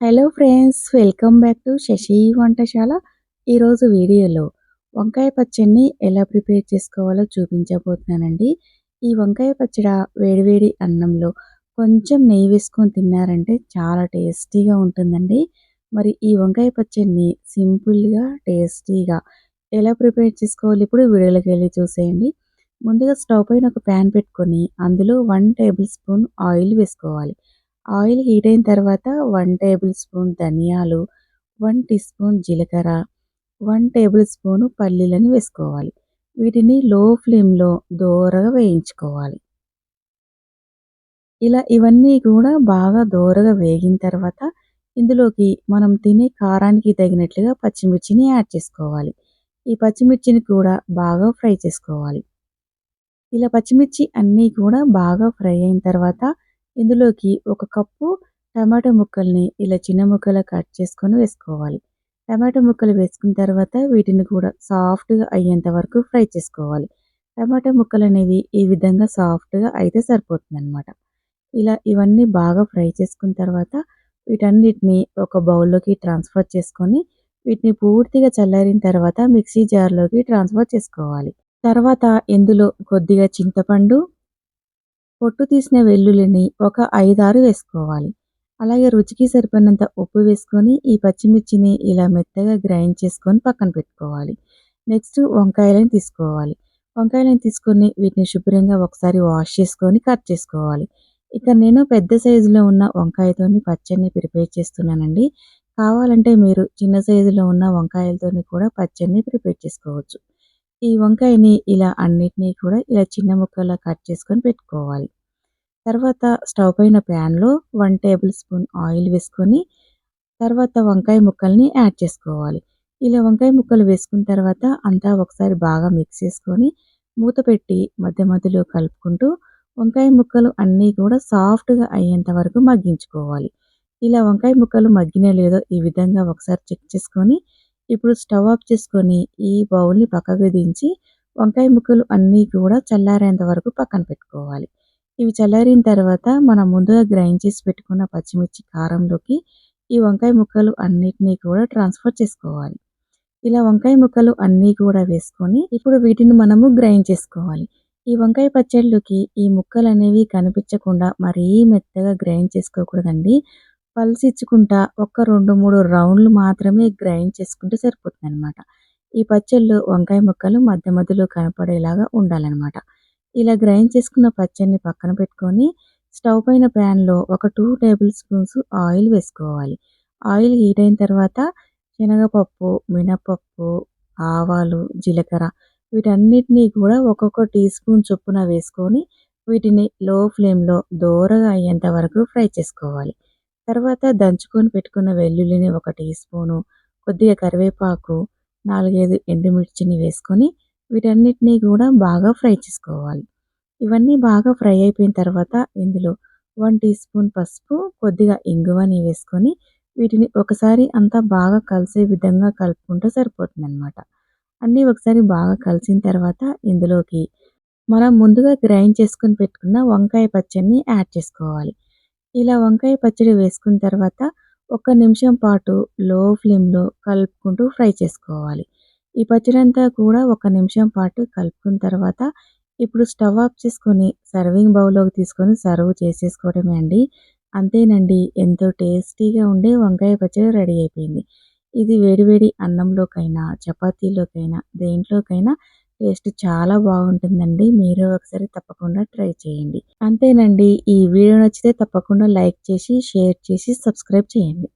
Hello friends welcome back to Shashi వంటశాల. ఈరోజు వీడియోలో వంకాయ పచ్చడిని ఎలా ప్రిపేర్ చేసుకోవాలో చూపించబోతున్నానండి. ఈ వంకాయ పచ్చడి వేడివేడి అన్నంలో కొంచెం నెయ్యి వేసుకొని తిన్నారంటే చాలా టేస్టీగా ఉంటుందండి. మరి ఈ వంకాయ పచ్చడిని సింపుల్గా టేస్టీగా ఎలా ప్రిపేర్ చేసుకోవాలి ఇప్పుడు వీడియోలోకి వెళ్ళి చూసేయండి. ముందుగా స్టవ్ పైన ఒక ప్యాన్ పెట్టుకొని అందులో వన్ టేబుల్ స్పూన్ ఆయిల్ వేసుకోవాలి. ఆయిల్ హీట్ అయిన తర్వాత వన్ టేబుల్ స్పూన్ ధనియాలు వన్ టీ స్పూన్ జీలకర్ర వన్ టేబుల్ స్పూన్ పల్లీలను వేసుకోవాలి. వీటిని లో ఫ్లేమ్లో దోరగా వేయించుకోవాలి. ఇలా ఇవన్నీ కూడా బాగా దోరగా వేగిన తర్వాత ఇందులోకి మనం తినే కారానికి తగినట్లుగా పచ్చిమిర్చిని యాడ్ చేసుకోవాలి. ఈ పచ్చిమిర్చిని కూడా బాగా ఫ్రై చేసుకోవాలి. ఇలా పచ్చిమిర్చి అన్నీ కూడా బాగా ఫ్రై అయిన తర్వాత ఇందులోకి ఒక కప్పు టమాటో ముక్కల్ని ఇలా చిన్న ముక్కలు కట్ చేసుకొని వేసుకోవాలి. టమాటో ముక్కలు వేసుకున్న తర్వాత వీటిని కూడా సాఫ్ట్గా అయ్యేంత వరకు ఫ్రై చేసుకోవాలి. టమాటో ముక్కలు అనేవి ఈ విధంగా సాఫ్ట్గా అయితే సరిపోతుంది అనమాట ఇలా ఇవన్నీ బాగా ఫ్రై చేసుకున్న తర్వాత వీటన్నిటిని ఒక బౌల్లోకి ట్రాన్స్ఫర్ చేసుకొని వీటిని పూర్తిగా చల్లారిన తర్వాత మిక్సీ జార్లోకి ట్రాన్స్ఫర్ చేసుకోవాలి. తర్వాత ఇందులో కొద్దిగా చింతపండు పొట్టు తీసిన వెల్లుల్లిని ఒక ఐదారు వేసుకోవాలి. అలాగే రుచికి సరిపడినంత ఉప్పు వేసుకొని ఈ పచ్చిమిర్చిని ఇలా మెత్తగా గ్రైండ్ చేసుకొని పక్కన పెట్టుకోవాలి. నెక్స్ట్ వంకాయలను తీసుకోవాలి. వంకాయలను తీసుకొని వీటిని శుభ్రంగా ఒకసారి వాష్ చేసుకొని కట్ చేసుకోవాలి. ఇక నేను పెద్ద సైజులో ఉన్న వంకాయతోని పచ్చడిని ప్రిపేర్ చేస్తున్నానండి. కావాలంటే మీరు చిన్న సైజులో ఉన్న వంకాయలతోని కూడా పచ్చడిని ప్రిపేర్ చేసుకోవచ్చు. ఈ వంకాయని ఇలా అన్నిటినీ కూడా ఇలా చిన్న ముక్కలా కట్ చేసుకొని పెట్టుకోవాలి. తర్వాత స్టవ్ పైన ప్యాన్లో వన్ టేబుల్ స్పూన్ ఆయిల్ వేసుకొని తర్వాత వంకాయ ముక్కల్ని యాడ్ చేసుకోవాలి. ఇలా వంకాయ ముక్కలు వేసుకున్న తర్వాత అంతా ఒకసారి బాగా మిక్స్ చేసుకొని మూత పెట్టి మధ్య మధ్యలో కలుపుకుంటూ వంకాయ ముక్కలు అన్నీ కూడా సాఫ్ట్గా అయ్యేంత వరకు మగ్గించుకోవాలి. ఇలా వంకాయ ముక్కలు మగ్గినా లేదో ఈ విధంగా ఒకసారి చెక్ చేసుకొని ఇప్పుడు స్టవ్ ఆఫ్ చేసుకొని ఈ బౌల్ని పక్కకు దించి వంకాయ ముక్కలు అన్నీ కూడా చల్లారేంత వరకు పక్కన పెట్టుకోవాలి. ఇవి చల్లారిన తర్వాత మనం ముందుగా గ్రైండ్ చేసి పెట్టుకున్న పచ్చిమిర్చి కారంలోకి ఈ వంకాయ ముక్కలు అన్నిటినీ కూడా ట్రాన్స్ఫర్ చేసుకోవాలి. ఇలా వంకాయ ముక్కలు అన్నీ కూడా వేసుకొని ఇప్పుడు వీటిని మనము గ్రైండ్ చేసుకోవాలి. ఈ వంకాయ పచ్చళ్ళుకి ఈ ముక్కలు అనేవి కనిపించకుండా మరీ మెత్తగా గ్రైండ్ చేసుకోకూడదండి. పల్స్ ఇచ్చుకుంటా రెండు మూడు రౌండ్లు మాత్రమే గ్రైండ్ చేసుకుంటే సరిపోతుంది అనమాట ఈ పచ్చళ్ళు వంకాయ ముక్కలు మధ్య మధ్యలో కనపడేలాగా ఉండాలన్నమాట. ఇలా గ్రైండ్ చేసుకున్న పచ్చడిని పక్కన పెట్టుకొని స్టవ్ పైన ప్యాన్లో ఒక టూ టేబుల్ స్పూన్స్ ఆయిల్ వేసుకోవాలి. ఆయిల్ హీట్ అయిన తర్వాత శనగపప్పు మినపప్పు ఆవాలు జీలకర్ర వీటన్నిటినీ కూడా ఒక్కొక్క టీ స్పూన్ చొప్పున వేసుకొని వీటిని లో ఫ్లేమ్లో దోరగా అయ్యేంత వరకు ఫ్రై చేసుకోవాలి. తర్వాత దంచుకొని పెట్టుకున్న వెల్లుల్లిని ఒక టీ స్పూను కొద్దిగా కరివేపాకు నాలుగైదు ఎండుమిర్చిని వేసుకొని వీటన్నిటినీ కూడా బాగా ఫ్రై చేసుకోవాలి. ఇవన్నీ బాగా ఫ్రై అయిపోయిన తర్వాత ఇందులో వన్ టీ స్పూన్ పసుపు కొద్దిగా ఇంగువని వేసుకొని వీటిని ఒకసారి అంతా బాగా కలిసే విధంగా కలుపుకుంటే సరిపోతుంది అనమాట అన్నీ ఒకసారి బాగా కలిసిన తర్వాత ఇందులోకి మనం ముందుగా గ్రైండ్ చేసుకుని పెట్టుకున్న వంకాయ పచ్చడిని యాడ్ చేసుకోవాలి. ఇలా వంకాయ పచ్చడి వేసుకున్న తర్వాత ఒక నిమిషం పాటు లో ఫ్లేమ్లో కలుపుకుంటూ ఫ్రై చేసుకోవాలి. ఈ పచ్చడి అంతా కూడా ఒక నిమిషం పాటు కలుపుకున్న తర్వాత ఇప్పుడు స్టవ్ ఆఫ్ చేసుకొని సర్వింగ్ బౌల్లోకి తీసుకొని సర్వ్ చేసేసుకోవడమే అండి. అంతేనండి ఎంతో టేస్టీగా ఉండే వంకాయ పచ్చడి రెడీ అయిపోయింది. ఇది వేడివేడి అన్నంలోకైనా చపాతీలోకైనా దేంట్లోకైనా టేస్ట్ చాలా బాగుంటుందండి. మీరు ఒకసారి తప్పకుండా ట్రై చేయండి. అంతేనండి. ఈ వీడియో నచ్చితే తప్పకుండా లైక్ చేసి షేర్ చేసి సబ్స్క్రైబ్ చేయండి.